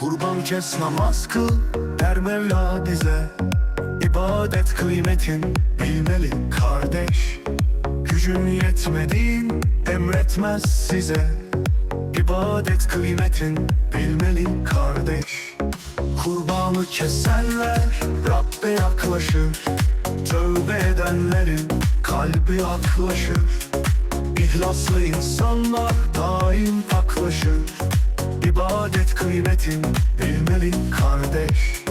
Kurban kes namaz kıl der Mevla bize. İbadet kıymetin bilmeli kardeş. Gücün yetmediğin emretmez size. İbadet kıymetin bilmeli kardeş. Kurbanı kesenler Rabbe yaklaşır. Tövbe edenlerin kalbi aklaşır. İhlaslı insanlar daim paklaşır İbadet kıymetin bilmeli kardeş.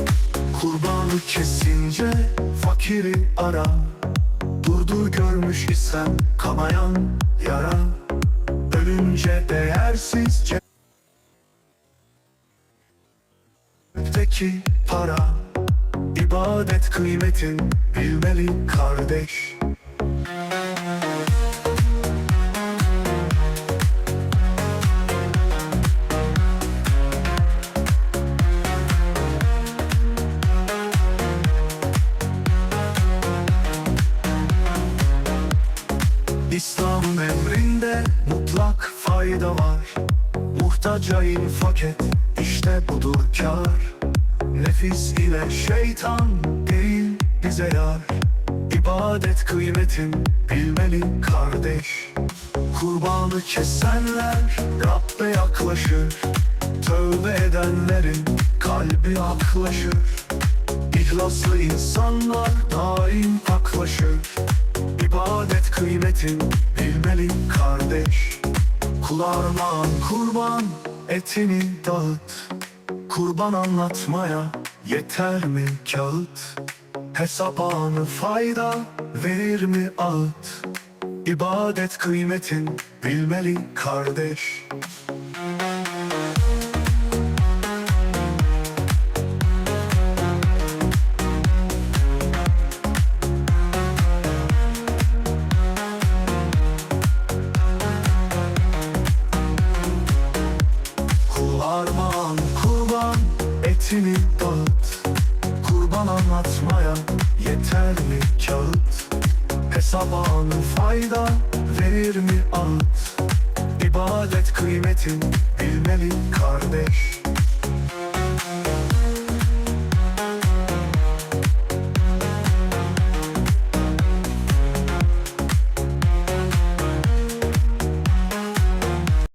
Kurbanı kesince fakiri ara. Durdur görmüş isem kanayan yara. Ölünce değersiz cepteki para. İbadet kıymetin bilmeli kardeş İslam'ın emrinde mutlak fayda var. Muhtaca infak et işte budur kar Nefis ile şeytan değil bize yar. İbadet kıymetin bilmeli kardeş. Kurbanı kesenler Rabbe yaklaşır. Tövbe edenlerin kalbi aklaşır. İhlaslı insanlar daim paklaşır İbadet kıymetin bilmeli kardeş. Kul armağan kurban etini dağıt. Kurban anlatmaya yeter mi kağıt? Hesap anı fayda verir mi ağıt? İbadet kıymetin bilmeli kardeş etini dağıt. Kurban anlatmaya yeter mi kağıt? Hesap anı fayda verir mi ağıt İbadet kıymetin bilmeli kardeş